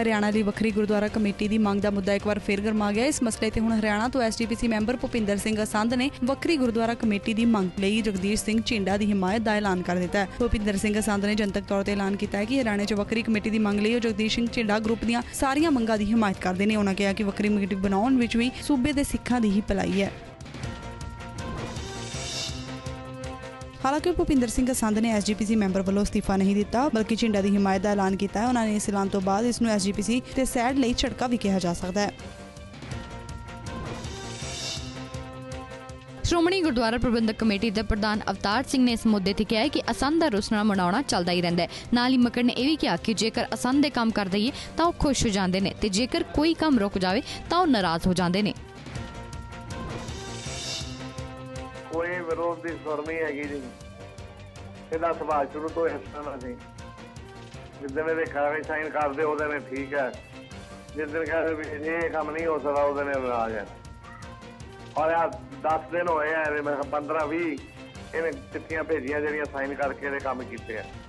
ਹਰਿਆਣਾ ਲਈ ਵੱਖਰੀ ਗੁਰਦੁਆਰਾ ਕਮੇਟੀ ਦੀ ਮੰਗ ਦਾ ਮੁੱਦਾ ਇੱਕ ਵਾਰ ਫੇਰ ਗਰਮਾ ਗਿਆ। ਇਸ ਮਸਲੇ ਤੇ ਹੁਣ ਹਰਿਆਣਾ ਤੋਂ ਐਸਜੀਪੀਸੀ ਮੈਂਬਰ ਭੁਪਿੰਦਰ ਸਿੰਘ ਅਸੰਧ ਨੇ ਵੱਖਰੀ ਗੁਰਦੁਆਰਾ ਕਮੇਟੀ ਦੀ ਮੰਗ ਲਈ ਜਗਦੀਸ਼ ਸਿੰਘ ਝਿੰਡਾ ਦੀ ਹਿਮਾਇਤ ਦਾ ਐਲਾਨ ਕਰ ਦਿੱਤਾ ਹੈ। ਭੁਪਿੰਦਰ ਸਿੰਘ ਅਸੰਧ ਨੇ ਜਨਤਕ ਤੌਰ ਤੇ ਐਲਾਨ ਕੀਤਾ ਹੈ ਕਿ ਹਰਿਆਣੇ 'ਚ ਵੱਖਰੀ ਕਮੇਟੀ ਦੀ ਮੰਗ ਲਈ ਉਹ ਜਗਦੀਸ਼ ਸਿੰਘ ਝਿੰਡਾ ਗਰੁੱਪ ਦੀਆਂ ਸਾਰੀਆਂ ਮੰਗਾਂ ਦੀ ਹਿਮਾਇਤ ਕਰਦੇ ਨੇ। ਉਹਨਾਂ ਕਿਹਾ ਕਿ ਵੱਖਰੀ ਕਮੇਟੀ ਬਣਾਉਣ ਵਿੱਚ ਵੀ ਸੂਬੇ ਦੇ ਸਿੱਖਾਂ ਦੀ ਹੀ ਭਲਾਈ ਹੈ। ਹਾਲਾਂਕਿ ਭੁਪਿੰਦਰ ਸਿੰਘ ਸੰਧ ਨੇ ਐਸਜੀਪੀਸੀ ਮੈਂਬਰ ਵੱਲੋਂ ਅਸਤੀਫਾ ਨਹੀਂ ਦਿੱਤਾ, ਬਲਕਿ ਝਿੰਡਾ ਦੀ ਹਮਾਇਤ ਦਾ ਐਲਾਨ ਕੀਤਾ ਹੈ। ਉਹਨਾਂ ਨੇ ਇਸ ਐਲਾਨ ਤੋਂ ਬਾਅਦ ਇਸ ਨੂੰ ਐਸਜੀਪੀਸੀ ਤੇ ਸੈਡ ਲਈ ਝਟਕਾ ਵੀ ਕਿਹਾ ਜਾ ਸਕਦਾ ਹੈ। ਸ਼੍ਰੋਮਣੀ ਗੁਰਦੁਆਰਾ ਪ੍ਰਬੰਧਕ ਕਮੇਟੀ ਦੇ ਪ੍ਰਧਾਨ ਅਵਤਾਰ ਸਿੰਘ ਨੇ ਇਸ ਮੁੱਦੇ ਤੇ ਕਿਹਾ ਕਿ ਅਸੰਧ ਦਾ ਰੁਸਣਾ ਮਨਾਉਣਾ ਚੱਲਦਾ ਹੀ ਰਹਿੰਦਾ ਹੈ। ਨਾਲ ਹੀ ਮਕੜ ਨੇ ਇਹ ਵੀ ਕਿਹਾ ਕਿ ਜੇਕਰ ਅਸੰਧ ਦੇ ਕੰਮ ਕਰ ਦਈਏ ਤਾਂ ਉਹ ਖੁਸ਼ ਹੋ ਜਾਂਦੇ ਨੇ ਤੇ ਜੇਕਰ ਕੋਈ ਕੰਮ ਰੁਕ ਜਾਵੇ ਤਾਂ ਉਹ ਨਾਰਾਜ਼ ਹੋ ਜਾਂਦੇ ਨੇ। ਕੋਈ ਦੀ ਸੁਰ ਹੈਗੀ ਜੀ। ਇਹਦਾ ਸੁਭਾਅ ਸ਼ੁਰੂ ਤੋਂ ਇਸ ਤਰ੍ਹਾਂ ਸੀ। ਜਿੱਦਣ ਇਹਦੇ ਕਾਗਜ਼ ਸਾਈਨ ਕਰਦੇ ਉਹਦੇ ਨੇ ਠੀਕ ਹੈ। ਜਿਸ ਦਿਨ ਕਹਿੰਦੇ ਵੀ ਇਹ ਕੰਮ ਨਹੀਂ ਹੋ ਸਕਦਾ ਉਹਦੇ ਨੇ ਨਾਰਾਜ਼ ਹੈ। ਔਰ ਆ 10 ਦਿਨ ਹੋਏ ਆ, ਇਹਦੇ ਮੈਂ 15 20 ਇਹਨੇ ਚਿੱਠੀਆਂ ਭੇਜੀਆਂ ਜਿਹੜੀਆਂ ਸਾਈਨ ਕਰਕੇ ਇਹਦੇ ਕੰਮ ਕੀਤੇ ਆ।